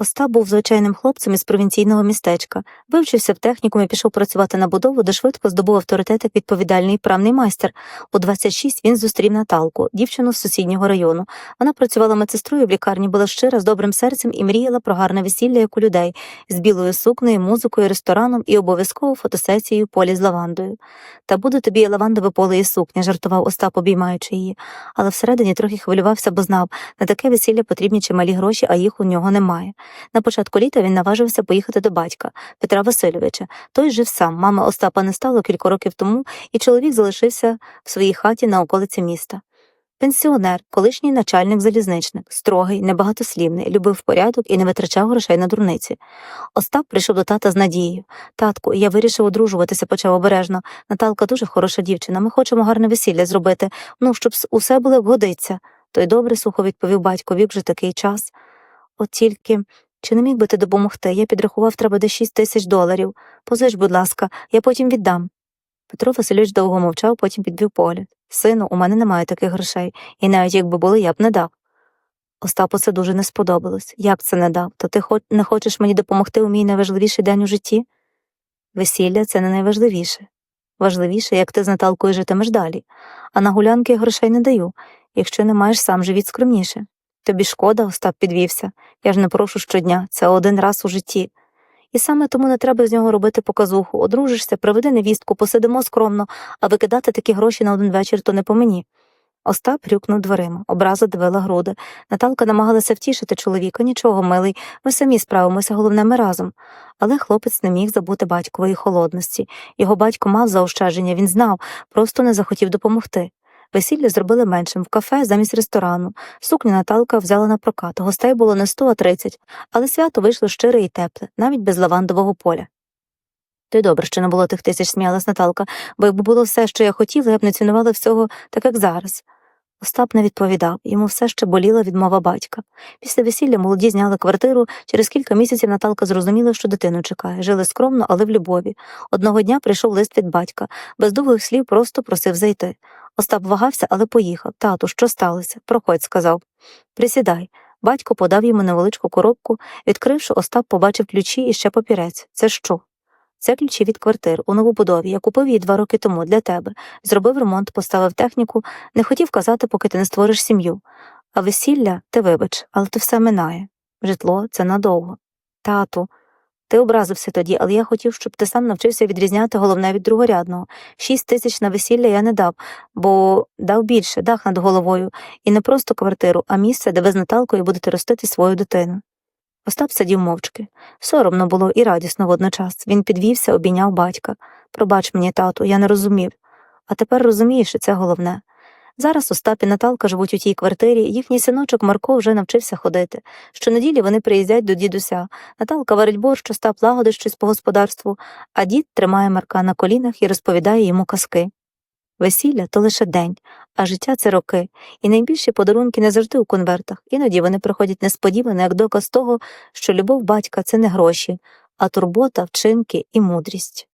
Остап був звичайним хлопцем із провінційного містечка, вивчився в технікумі, пішов працювати на будову, де швидко здобув авторитет як відповідальний правний майстер. У 26 він зустрів Наталку, дівчину з сусіднього району. Вона працювала медсестрою в лікарні, була щира, з добрим серцем і мріяла про гарне весілля, як у людей, з білою сукнею, музикою, рестораном і обов'язково фотосесією полі з лавандою. Та буде тобі лавандове поле і сукня, жартував Остап, обіймаючи її. Але всередині трохи хвилювався, бо знав, на таке весілля потрібні чималі гроші, а їх у нього немає. На початку літа він наважився поїхати до батька Петра Васильовича. Той жив сам. Мама Остапа не стало кілька років тому, і чоловік залишився в своїй хаті на околиці міста. Пенсіонер, колишній начальник залізничник, строгий, небагатослівний, любив порядок і не витрачав грошей на дурниці. Остап прийшов до тата з надією. Татку, я вирішив одружуватися, почав обережно. Наталка дуже хороша дівчина. Ми хочемо гарне весілля зробити, ну, щоб усе було годиться. Той добре сухо відповів батько, вік вже такий час. От тільки. Чи не міг би ти допомогти? Я підрахував, треба десь шість тисяч доларів. Позич, будь ласка, я потім віддам. Петро Васильович довго мовчав, потім підвів погляд. Сину, у мене немає таких грошей, і навіть якби були, я б не дав. Остапу це дуже не сподобалось. Як це не дав? То ти хо- не хочеш мені допомогти у мій найважливіший день у житті? Весілля це не найважливіше. Важливіше, як ти з Наталкою житимеш далі. А на гулянки я грошей не даю. Якщо не маєш сам живіть скромніше. Тобі шкода, Остап підвівся. Я ж не прошу щодня, це один раз у житті. І саме тому не треба з нього робити показуху. Одружишся, приведи невістку, посидимо скромно, а викидати такі гроші на один вечір то не по мені. Остап рюкнув дверима, образа дивила груди. Наталка намагалася втішити чоловіка. Нічого, милий, ми самі справимося, головне, ми разом. Але хлопець не міг забути батькової холодності. Його батько мав заощадження, він знав, просто не захотів допомогти. Весілля зробили меншим в кафе замість ресторану. Сукню Наталка взяла на прокат. Гостей було не сто, а тридцять, але свято вийшло щире і тепле, навіть без лавандового поля. То й добре, що не було тих тисяч, сміялась Наталка, бо якби було все, що я хотіла, я б не цінувала всього так, як зараз. Остап не відповідав, йому все ще боліла відмова батька. Після весілля молоді зняли квартиру. Через кілька місяців Наталка зрозуміла, що дитину чекає. Жили скромно, але в любові. Одного дня прийшов лист від батька. Без довгих слів просто просив зайти. Остап вагався, але поїхав. Тату, що сталося? Проходь, сказав. Присідай. Батько подав йому невеличку коробку. Відкривши, Остап побачив ключі і ще папірець. Це що? Це ключі від квартир у новобудові. Я купив її два роки тому для тебе. Зробив ремонт, поставив техніку, не хотів казати, поки ти не створиш сім'ю. А весілля ти вибач, але то все минає. Житло це надовго. Тату, ти образився тоді, але я хотів, щоб ти сам навчився відрізняти головне від другорядного. Шість тисяч на весілля я не дав, бо дав більше, дах над головою, і не просто квартиру, а місце, де ви з Наталкою будете ростити свою дитину. Остап сидів мовчки. Соромно було і радісно водночас. Він підвівся, обійняв батька. Пробач мені, тату, я не розумів. А тепер розумієш, і це головне. Зараз Остап і Наталка живуть у тій квартирі, їхній синочок Марко вже навчився ходити. Щонеділі вони приїздять до дідуся. Наталка варить борщ, Остап лагодить щось по господарству, а дід тримає Марка на колінах і розповідає йому казки. Весілля то лише день, а життя це роки, і найбільші подарунки не завжди у конвертах. Іноді вони приходять несподівано як доказ того, що любов батька це не гроші, а турбота, вчинки і мудрість.